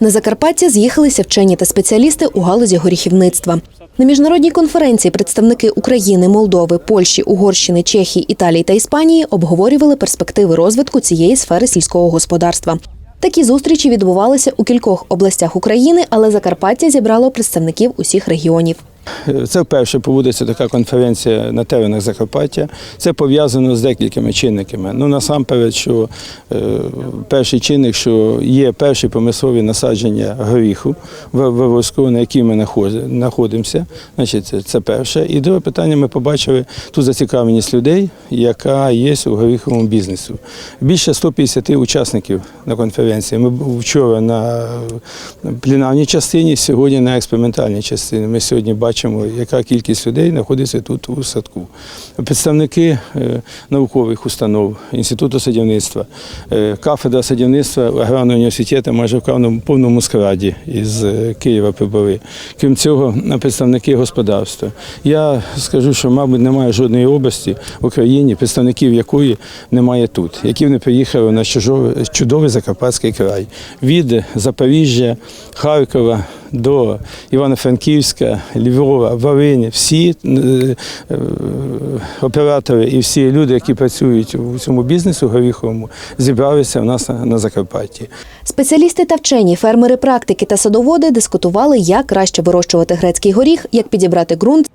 На Закарпаття з'їхалися вчені та спеціалісти у галузі горіхівництва. На міжнародній конференції представники України, Молдови, Польщі, Угорщини, Чехії, Італії та Іспанії обговорювали перспективи розвитку цієї сфери сільського господарства. Такі зустрічі відбувалися у кількох областях України, але Закарпаття зібрало представників усіх регіонів. Це вперше проводиться така конференція на теренах Закарпаття. Це пов'язано з декількома чинниками. Ну насамперед, що е, перший чинник, що є перші промислові насадження горіху в в на якій ми знаходимося. Значить, це перше. І друге питання, ми побачили ту зацікавленість людей, яка є у горіховому бізнесу. Більше 150 учасників на конференції. Ми вчора на пленарній частині, сьогодні на експериментальній частині. Ми сьогодні бачимо, яка кількість людей знаходиться тут у садку. Представники е, наукових установ, інституту садівництва, е, кафедра садівництва аграрного університету майже в повному- складі із е, Києва прибули. Крім цього, представники господарства. Я скажу, що, мабуть, немає жодної області в Україні, представників якої немає тут, які не приїхали на чужовий- чудовий Закарпатський край. Від Запоріжжя, Харкова до Івано-Франківська, Львова, Волині, всі е, е, оператори і всі люди, які працюють у цьому бізнесу горіховому, зібралися в нас на, на Закарпатті. Спеціалісти та вчені, фермери практики та садоводи дискутували, як краще вирощувати грецький горіх, як підібрати ґрунт,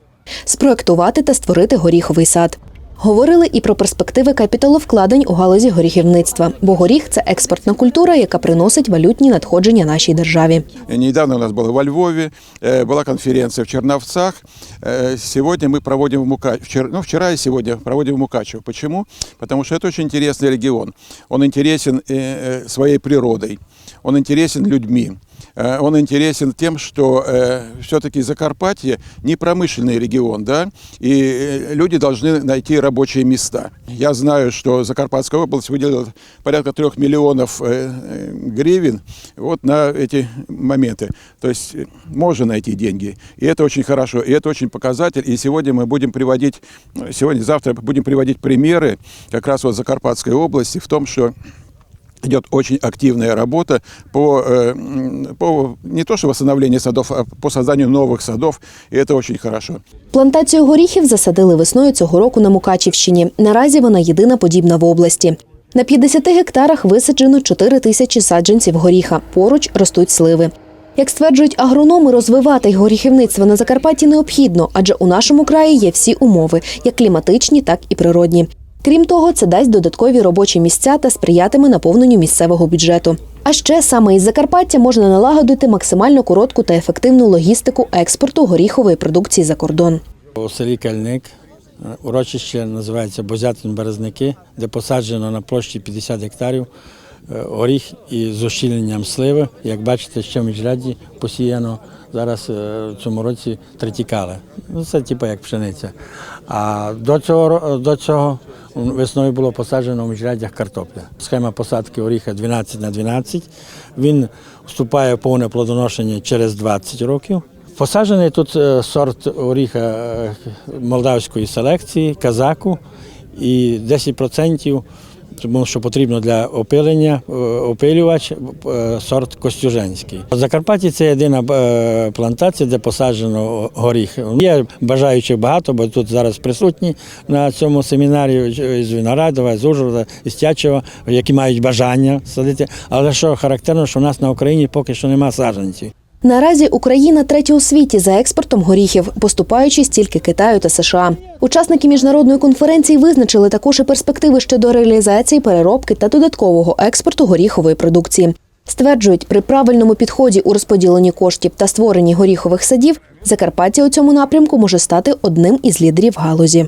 спроектувати та створити горіховий сад. Говорили і про перспективи капіталовкладень у галузі горіхівництва, бо горіх це експортна культура, яка приносить валютні надходження нашій державі. Недавно у нас было во Львове, э, была конференция в Черновцах. Э, Сегодня мы проводим в Мукачево. Ну, вчера и сегодня проводим в Мукачево. Почему? Потому что это очень интересный регион. Он интересен э, э, своей природой, он интересен людьми. Э, Он интересен тем, что э, все-таки Закарпатье не промышленный регион, да, и э, люди должны найти рабочие места. Я знаю, что Закарпатская область выделила порядка трех миллионов э, э, гривен вот на эти моменты. То есть можно найти деньги, и это очень хорошо, и это очень показатель. И сегодня мы будем приводить, э, сегодня, завтра будем приводить примеры как раз вот Закарпатской области в том, что идет очень активная работа по, э, м, по не то что восстановлению садов, а по созданию новых садов, и это очень хорошо. Плантацію горіхів засадили весною цього року на Мукачівщині. Наразі вона єдина подібна в області. На 50 гектарах висаджено 4 тисячі саджанців горіха. Поруч ростуть сливи. Як стверджують агрономи, розвивати горіхівництво на Закарпатті необхідно, адже у нашому краї є всі умови, як кліматичні, так і природні. Крім того, це дасть додаткові робочі місця та сприятиме наповненню місцевого бюджету. А ще саме із Закарпаття можна налагодити максимально коротку та ефективну логістику експорту горіхової продукції за кордон. У селі Кальник е, урочище називається Бозятин Березники, де посаджено на площі 50 гектарів е, горіх із ощільненням сливи. Як бачите, ще в міжряді посіяно зараз е, в цьому році третікали. Ну, це типу як пшениця. А до цього, до цього весною було посаджено в міжряддях картопля. Схема посадки горіха 12 на 12. Він вступає в повне плодоношення через 20 років. Посаджений тут е, сорт оріха молдавської селекції, казаку, і 10%, тому що потрібно для опилення, е, опилювач, е, сорт Костюженський. В Закарпатті це єдина е, плантація, де посаджено горіх. Є бажаючих багато, бо тут зараз присутні на цьому семінарі з Виноградова, з Ужгорода, з Тячева, які мають бажання садити. Але що характерно, що в нас на Україні поки що немає саджанців. Наразі Україна третя у світі за експортом горіхів, поступаючись тільки Китаю та США. Учасники міжнародної конференції визначили також і перспективи щодо реалізації переробки та додаткового експорту горіхової продукції. Стверджують, при правильному підході у розподіленні коштів та створенні горіхових садів Закарпаття у цьому напрямку може стати одним із лідерів галузі.